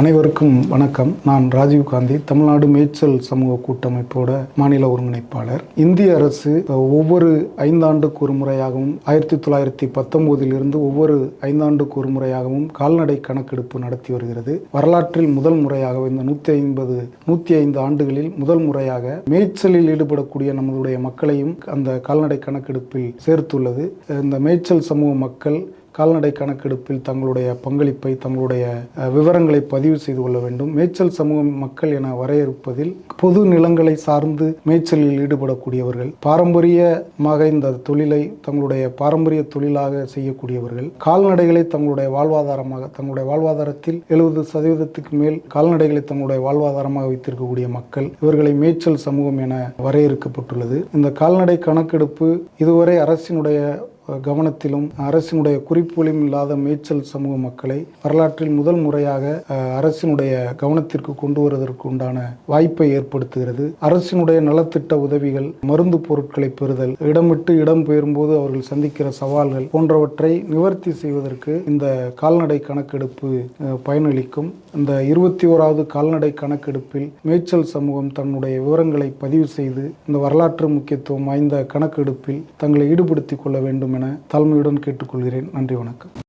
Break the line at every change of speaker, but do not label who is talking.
அனைவருக்கும் வணக்கம். நான் ராஜீவ் காந்தி தமிழ்நாடு மேய்ச்சல் சமூக கூட்டமைப்போட மாநில ஒருங்கிணைப்பாளர். இந்திய அரசு ஒவ்வொரு ஐந்தாண்டுக்கு ஒரு முறையாகவும் ஆயிரத்தி தொள்ளாயிரத்தி பத்தொன்பதிலிருந்து ஒவ்வொரு ஐந்தாண்டுக்கு ஒரு முறையாகவும் கால்நடை கணக்கெடுப்பு நடத்தி வருகிறது. வரலாற்றில் முதல் முறையாக இந்த நூற்றி ஐம்பது நூற்றி ஐந்து ஆண்டுகளில் முதல் முறையாக மேய்ச்சலில் ஈடுபடக்கூடிய நம்மளுடைய மக்களையும் அந்த கால்நடை கணக்கெடுப்பில் சேர்த்துள்ளது. இந்த மேய்ச்சல் சமூக மக்கள் கால்நடை கணக்கெடுப்பில் தங்களுடைய பங்களிப்பை தங்களுடைய விவரங்களை பதிவு செய்து கொள்ள வேண்டும். மேய்ச்சல் சமூக மக்கள் என வரையறுப்பதில் பொது நிலங்களை சார்ந்து மேய்ச்சலில் ஈடுபடக்கூடியவர்கள் பாரம்பரியமாக இந்த தொழிலை தங்களுடைய பாரம்பரிய தொழிலாக செய்யக்கூடியவர்கள் கால்நடைகளை தங்களுடைய வாழ்வாதாரமாக தங்களுடைய வாழ்வாதாரத்தில் எழுபது சதவீதத்துக்கு மேல் கால்நடைகளை தங்களுடைய வாழ்வாதாரமாக வைத்திருக்கக்கூடிய மக்கள் இவர்களை மேய்ச்சல் சமூகம் என வரையறுக்கப்பட்டுள்ளது. இந்த கால்நடை கணக்கெடுப்பு இதுவரை அரசினுடைய கவனத்திலும் அரசினுடைய குறிப்புகளும் இல்லாத மேய்ச்சல் சமூக மக்களை வரலாற்றில் முதல் முறையாக அரசினுடைய கவனத்திற்கு கொண்டு வருவதற்கு உண்டான வாய்ப்பை ஏற்படுத்துகிறது. அரசினுடைய நலத்திட்ட உதவிகள் மருந்து பொருட்களை பெறுதல் இடமிட்டு இடம் பெயரும்போது அவர்கள் சந்திக்கிற சவால்கள் போன்றவற்றை நிவர்த்தி செய்வதற்கு இந்த கால்நடை கணக்கெடுப்பு பயனளிக்கும். இந்த இருபத்தி ஓராவது கால்நடை கணக்கெடுப்பில் மேய்ச்சல் சமூகம் தன்னுடைய விவரங்களை பதிவு செய்து இந்த வரலாற்று முக்கியத்துவம் வாய்ந்த கணக்கெடுப்பில் தங்களை ஈடுபடுத்திக் கொள்ள வேண்டும் என தாழ்மையுடன் கேட்டுக்கொள்கிறேன். நன்றி வணக்கம்.